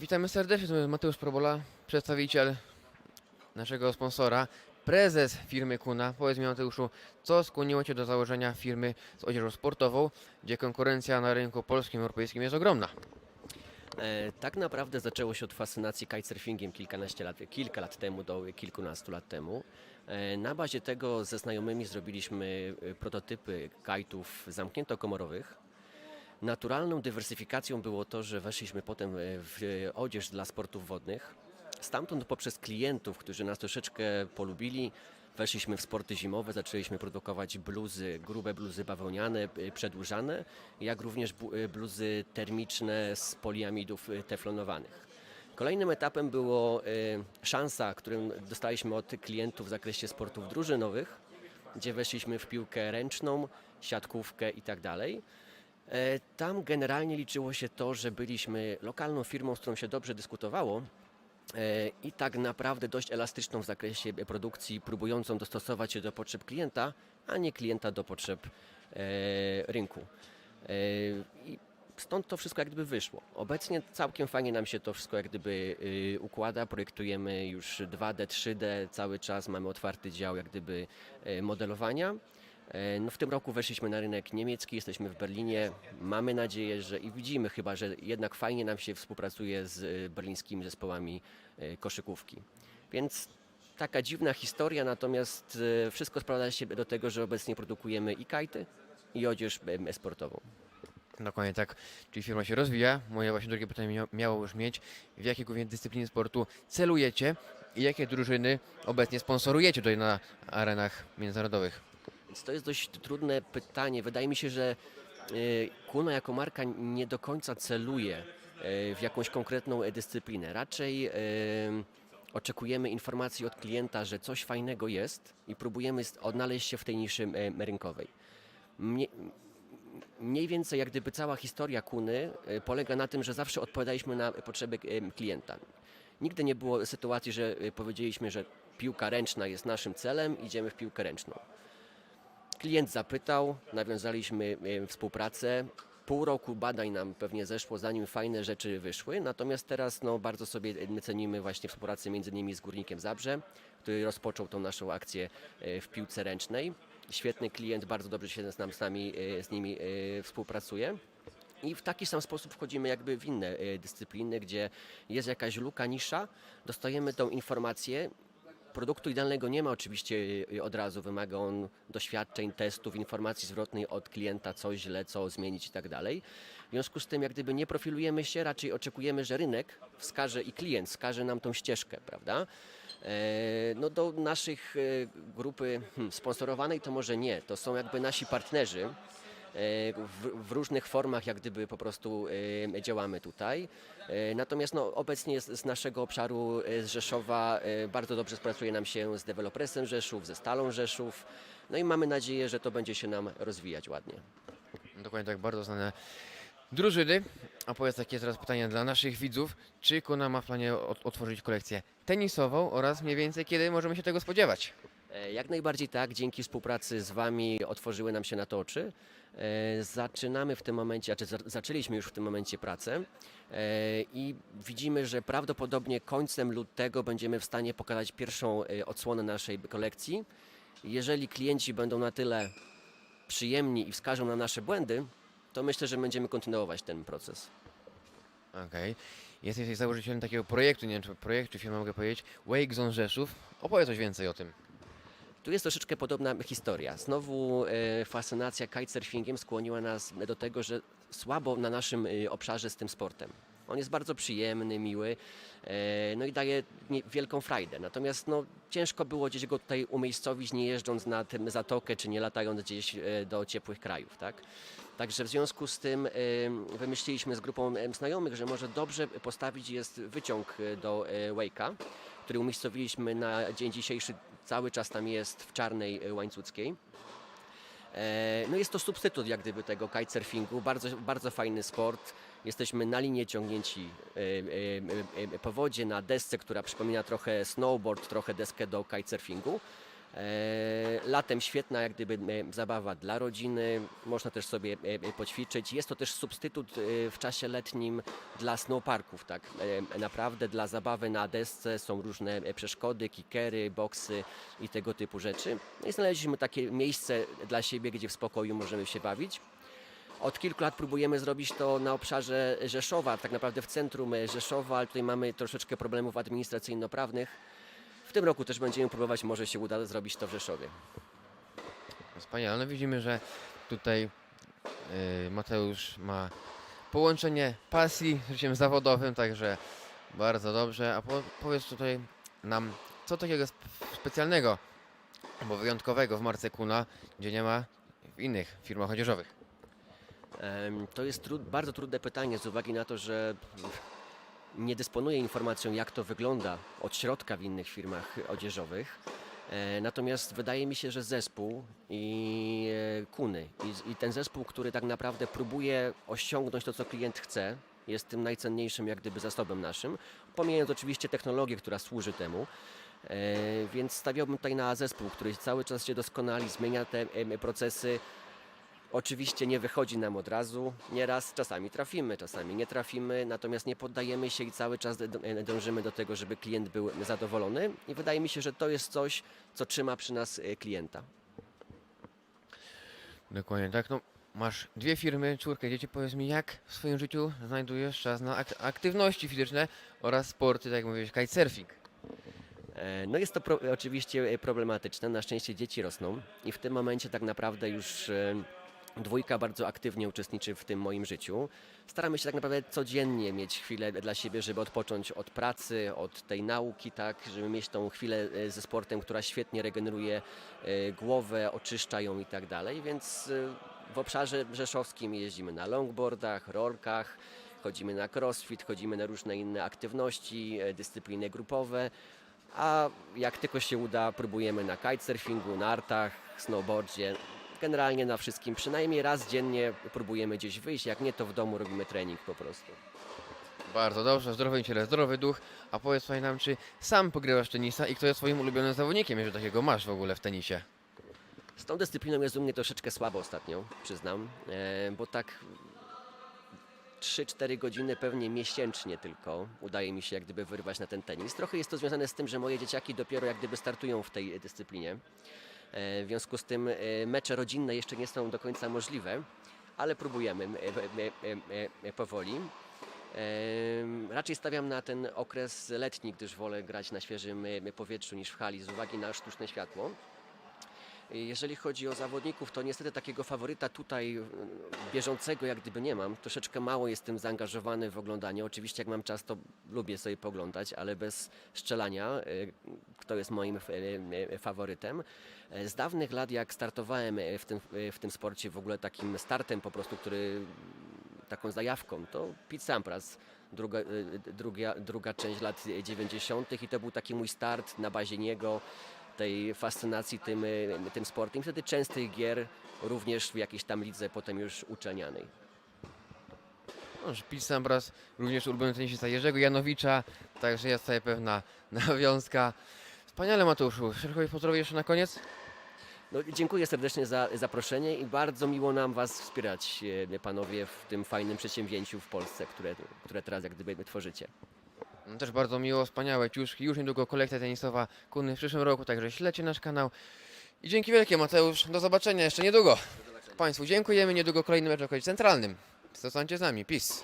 Witamy serdecznie, to jest Mateusz Probola, przedstawiciel naszego sponsora, prezes firmy Kuna. Powiedz mi Mateuszu, co skłoniło Cię do założenia firmy z odzieżą sportową, gdzie konkurencja na rynku polskim europejskim jest ogromna? E, Tak naprawdę zaczęło się od fascynacji kitesurfingiem kilkanaście lat, kilka lat temu do kilkunastu lat temu. E, Na bazie tego ze znajomymi zrobiliśmy e, prototypy kajtów zamkniętokomorowych. Naturalną dywersyfikacją było to, że weszliśmy potem e, w odzież dla sportów wodnych. Stamtąd poprzez klientów, którzy nas troszeczkę polubili, weszliśmy w sporty zimowe, zaczęliśmy produkować bluzy, grube bluzy bawełniane, e, przedłużane, jak również e, bluzy termiczne z poliamidów e, teflonowanych. Kolejnym etapem było e, szansa, którą dostaliśmy od klientów w zakresie sportów drużynowych, gdzie weszliśmy w piłkę ręczną, siatkówkę i tak. E, Tam generalnie liczyło się to, że byliśmy lokalną firmą, z którą się dobrze dyskutowało e, i tak naprawdę dość elastyczną w zakresie produkcji, próbującą dostosować się do potrzeb klienta, a nie klienta do potrzeb e, rynku. E, I stąd to wszystko jak gdyby wyszło. Obecnie całkiem fajnie nam się to wszystko jak gdyby y, układa. Projektujemy już 2D, 3D cały czas, mamy otwarty dział jak gdyby e, modelowania. E, No w tym roku weszliśmy na rynek niemiecki, jesteśmy w Berlinie. Mamy nadzieję, że i widzimy chyba, że jednak fajnie nam się współpracuje z e, berlińskimi zespołami e, koszykówki. Więc taka dziwna historia, natomiast wszystko sprowadza się do tego, że obecnie produkujemy i kajty, i odzież sportową. Dokładnie tak, czyli firma się rozwija. Moje właśnie drugie pytanie mia- miało już mieć, w jakie głównie dyscypliny sportu celujecie i jakie drużyny obecnie sponsorujecie tutaj na arenach międzynarodowych? Więc to jest dość trudne pytanie. Wydaje mi się, że e, Kuno jako marka nie do końca celuje e, w jakąś konkretną dyscyplinę. Raczej e, oczekujemy informacji od klienta, że coś fajnego jest i próbujemy odnaleźć się w tej niszy rynkowej. Mnie, mniej więcej jak gdyby cała historia Kuny polega na tym, że zawsze odpowiadaliśmy na potrzeby klienta. Nigdy nie było sytuacji, że powiedzieliśmy, że piłka ręczna jest naszym celem, idziemy w piłkę ręczną. Klient zapytał, nawiązaliśmy e, współpracę. Pół roku badań nam pewnie zeszło, zanim fajne rzeczy wyszły. Natomiast teraz no, bardzo sobie my cenimy właśnie współpracę między innymi z Górnikiem Zabrze, który rozpoczął tą naszą akcję e, w piłce ręcznej. Świetny klient, bardzo dobrze się z, nam, z nami, e, z nimi współpracuje. I w taki sam sposób wchodzimy jakby w inne dyscypliny, gdzie jest jakaś luka, nisza, dostajemy tą informację, Produktu idealnego nie ma oczywiście y, od razu, wymaga on doświadczeń, testów, informacji zwrotnej od klienta, co źle, co zmienić i tak dalej. W związku z tym, jak gdyby nie profilujemy się, raczej oczekujemy, że rynek wskaże i klient wskaże nam tą ścieżkę, prawda? E, No do naszych e, grupy hmm, sponsorowanej to może nie, to są jakby nasi partnerzy, w, w różnych formach jak gdyby po prostu e, działamy tutaj. E, Natomiast no, obecnie z, z naszego obszaru e, z Rzeszowa e, bardzo dobrze współpracuje nam się z Dewelopresem Rzeszów, ze Stalą Rzeszów. No i mamy nadzieję, że to będzie się nam rozwijać ładnie. Dokładnie tak, bardzo znane drużyny. A powiedz takie teraz pytanie dla naszych widzów. Czy Kuna ma w planie ot- otworzyć kolekcję tenisową oraz mniej więcej kiedy możemy się tego spodziewać? E, Jak najbardziej tak, dzięki współpracy z Wami otworzyły nam się na to oczy. E, Zaczynamy w tym momencie, znaczy za- zaczęliśmy już w tym momencie pracę e, i widzimy, że prawdopodobnie końcem lutego będziemy w stanie pokazać pierwszą odsłonę naszej kolekcji. Jeżeli klienci będą na tyle przyjemni i wskażą na nasze błędy, to myślę, że będziemy kontynuować ten proces. Okej. Jesteś założycielem takiego projektu, nie wiem czy projekt, czy firma mogę powiedzieć, Wake Zone Rzeszów. Opowiedz coś więcej o tym. Tu jest troszeczkę podobna historia. Znowu e, fascynacja kitesurfingiem skłoniła nas do tego, że słabo na naszym e, obszarze z tym sportem. On jest bardzo przyjemny, miły, e, no i daje wielką frajdę. Natomiast no, ciężko było gdzieś go tutaj umiejscowić, nie jeżdżąc na tym zatokę, czy nie latając gdzieś e, do ciepłych krajów, tak? Także w związku z tym wymyśliliśmy z grupą znajomych, że może dobrze postawić jest wyciąg do Wake'a, który umiejscowiliśmy na dzień dzisiejszy, cały czas tam jest w czarnej e, łańcuckiej. E, No jest to substytut jak gdyby tego kitesurfingu, bardzo, bardzo fajny sport. Jesteśmy na linie ciągnięci e, e, po wodzie, na desce, która przypomina trochę snowboard, trochę deskę do kitesurfingu. E, Latem świetna jak gdyby e, zabawa dla rodziny, można też sobie e, poćwiczyć. Jest to też substytut w czasie letnim dla snowparków, tak. Naprawdę dla zabawy na desce są różne przeszkody, kikery, boksy i tego typu rzeczy. I znaleźliśmy takie miejsce dla siebie, gdzie w spokoju możemy się bawić. Od kilku lat próbujemy zrobić to na obszarze Rzeszowa, tak naprawdę w centrum Rzeszowa, ale tutaj mamy troszeczkę problemów administracyjno-prawnych. W tym roku też będziemy próbować, może się uda zrobić to w Rzeszowie. Wspaniale. No widzimy, że tutaj y, Mateusz ma połączenie pasji z życiem zawodowym, także bardzo dobrze. A po, powiedz tutaj nam, co takiego sp- specjalnego albo wyjątkowego w marce Kuna, gdzie nie ma w innych firmach odzieżowych. Em, To jest trud, bardzo trudne pytanie z uwagi na to, że nie dysponuję informacją, jak to wygląda od środka w innych firmach odzieżowych. E, Natomiast wydaje mi się, że zespół i e, kuny, i, i ten zespół, który tak naprawdę próbuje osiągnąć to, co klient chce, jest tym najcenniejszym jak gdyby zasobem naszym, pomijając oczywiście technologię, która służy temu. E, Więc stawiałbym tutaj na zespół, który cały czas się doskonali, zmienia te procesy, Oczywiście nie wychodzi nam od razu, nieraz czasami trafimy, czasami nie trafimy, natomiast nie poddajemy się i cały czas d- dążymy do tego, żeby klient był zadowolony i wydaje mi się, że to jest coś, co trzyma przy nas e, klienta. Dokładnie tak. No, masz dwie firmy, czwórkę dzieci. Powiedz mi, jak w swoim życiu znajdujesz czas na ak- aktywności fizyczne oraz sporty, tak jak mówiłeś, kitesurfing. E, No jest to pro, oczywiście e, problematyczne, na szczęście dzieci rosną i w tym momencie tak naprawdę już e, dwójka bardzo aktywnie uczestniczy w tym moim życiu. Staramy się tak naprawdę codziennie mieć chwilę dla siebie, żeby odpocząć od pracy, od tej nauki, tak, żeby mieć tą chwilę e, ze sportem, która świetnie regeneruje e, głowę, oczyszcza ją i tak dalej, więc e, w obszarze rzeszowskim jeździmy na longboardach, rolkach, chodzimy na crossfit, chodzimy na różne inne aktywności, dyscypliny grupowe, a jak tylko się uda, próbujemy na kitesurfingu, nartach, snowboardzie, generalnie na wszystkim. Przynajmniej raz dziennie próbujemy gdzieś wyjść, jak nie to w domu robimy trening po prostu. Bardzo dobrze, zdrowy ciele, zdrowy duch. A powiedz słuchaj nam, czy sam pogrywasz w tenisa i kto jest twoim ulubionym zawodnikiem, jeżeli takiego masz w ogóle w tenisie? Z tą dyscypliną jest u mnie troszeczkę słabo ostatnio, przyznam, e, bo tak 3-4 godziny pewnie miesięcznie tylko udaje mi się jak gdyby wyrwać na ten tenis. Trochę jest to związane z tym, że moje dzieciaki dopiero jak gdyby startują w tej dyscyplinie. E, W związku z tym e, mecze rodzinne jeszcze nie są do końca możliwe, ale próbujemy e, powoli. Raczej stawiam na ten okres letni, gdyż wolę grać na świeżym powietrzu niż w hali z uwagi na sztuczne światło. Jeżeli chodzi o zawodników, to niestety takiego faworyta tutaj e, bieżącego jak gdyby nie mam. Troszeczkę mało jestem zaangażowany w oglądanie. Oczywiście jak mam czas, to lubię sobie poglądać, ale bez strzelania, e, kto jest moim e, e, faworytem. E, Z dawnych lat, jak startowałem e, w tym, e, w tym sporcie, w ogóle takim startem po prostu, który taką zajawką, to Pete Sampras, druga, druga, druga część lat 90. i to był taki mój start na bazie niego, tej fascynacji tym, e, tym sportem. I wtedy częstych gier, również w jakiejś tam lidze potem już uczelnianej. No, Pete Sampras, również ulubiony tenisista Jerzego Janowicza, także jest tutaj pewna nawiązka. Wspaniale Mateuszu, szerokowi pozdrowie jeszcze na koniec. No, dziękuję serdecznie za zaproszenie i bardzo miło nam Was wspierać, e, panowie, w tym fajnym przedsięwzięciu w Polsce, które, które teraz jak gdyby tworzycie. No, Też bardzo miło, wspaniałe. Już, już niedługo kolekcja tenisowa Kuny w przyszłym roku, także śledźcie nasz kanał. I dzięki wielkie Mateusz, do zobaczenia jeszcze niedługo. Państwu dziękujemy, niedługo kolejny mecz w okolicy centralnym. Zostańcie z nami, peace.